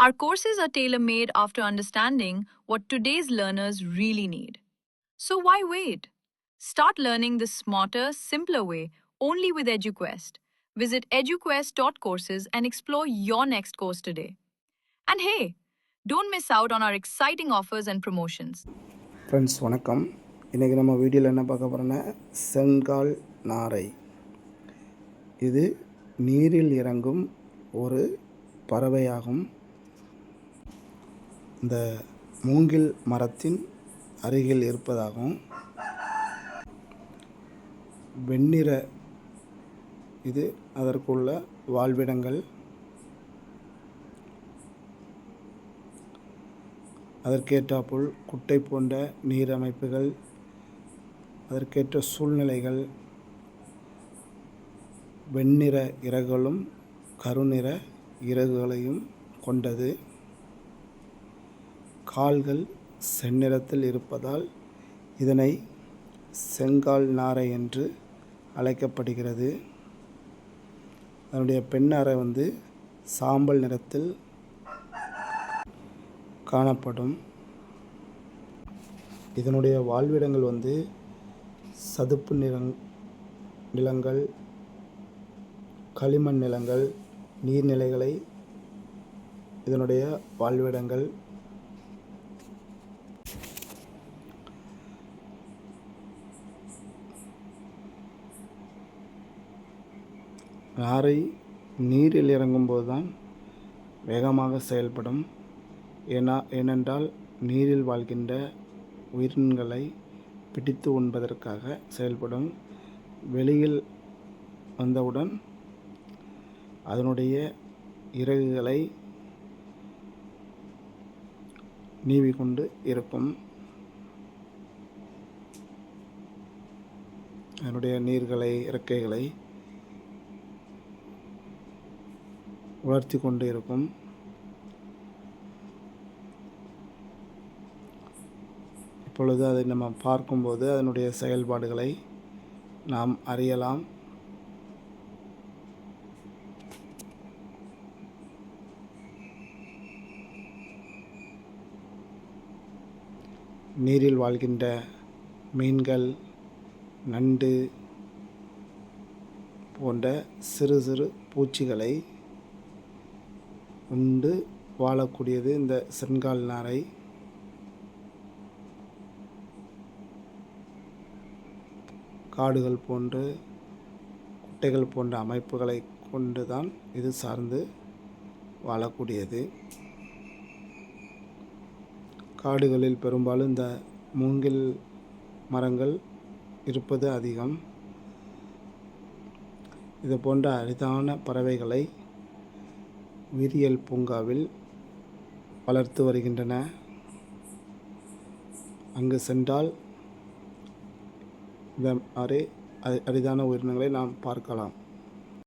Our courses are tailor made after understanding what today's learners really need. So why wait? Start learning the smarter, simpler way only with EduQuest. Visit eduquest.courses and explore your next course today. And hey, don't miss out on our exciting offers and promotions. Friends வணக்கம் இன்றைக்கி நம்ம வீடியோவில் என்ன பார்க்க போகிறோன்னா செங்கால் நாரை இது நீரில் இறங்கும் ஒரு பறவையாகும் இந்த மூங்கில் மரத்தின் அருகில் இருப்பதாகும் வெண்ணிற இது அதற்குள்ள வாழ்விடங்கள் அதற்கேற்றாற்போல் குட்டை போன்ற நீர் அமைப்புகள் அதற்கேற்ற சூழ்நிலைகள் வெண்ணிற இறகுகளும் கருநிற இறகுகளையும் கொண்டது. கால்கள் செந்நிறத்தில் இருப்பதால் இதனை செங்கால் நாரை என்று அழைக்கப்படுகிறது. அதனுடைய பெண்ணாரை வந்து சாம்பல் நிறத்தில் காணப்படும். இதனுடைய வாழ்விடங்கள் வந்து சதுப்பு நிலங் நிலங்கள் களிமண் நிலங்கள் நீர்நிலைகளை இதனுடைய வாழ்விடங்கள் நாரை நீரில் இறங்கும்போது தான் வேகமாக செயல்படும். ஏனா ஏனென்றால் நீரில் வாழ்கின்ற உயிரினங்களை பிடித்து உண்பதற்காக செயல்படும். வெளியில் வந்தவுடன் அதனுடைய இறகுகளை நீவி கொண்டு இருக்கும். அதனுடைய நீர்களை இறக்கைகளை உலர்த்தி கொண்டு இருக்கும். இப்பொழுது அதை நம்ம பார்க்கும்போது அதனுடைய செயல்பாடுகளை நாம் அறியலாம். நீரில் வாழ்கின்ற மீன்கள் நண்டு போன்ற சிறு சிறு பூச்சிகளை உண்டு வாழக்கூடியது இந்த செங்கால் நாரை. காடுகள் போன்று குட்டைகள் போன்ற அமைப்புகளை கொண்டு தான் இது சார்ந்து வாழக்கூடியது. காடுகளில் பெரும்பாலும் இந்த மூங்கில் மரங்கள் இருப்பது அதிகம். இது போன்ற அரிதான பறவைகளை உயிரியல் பூங்காவில் வளர்த்து வருகின்றன. அங்கு சென்றால் இந்த மாதிரி அரி- அரிதான உயிரினங்களை நாம் பார்க்கலாம்.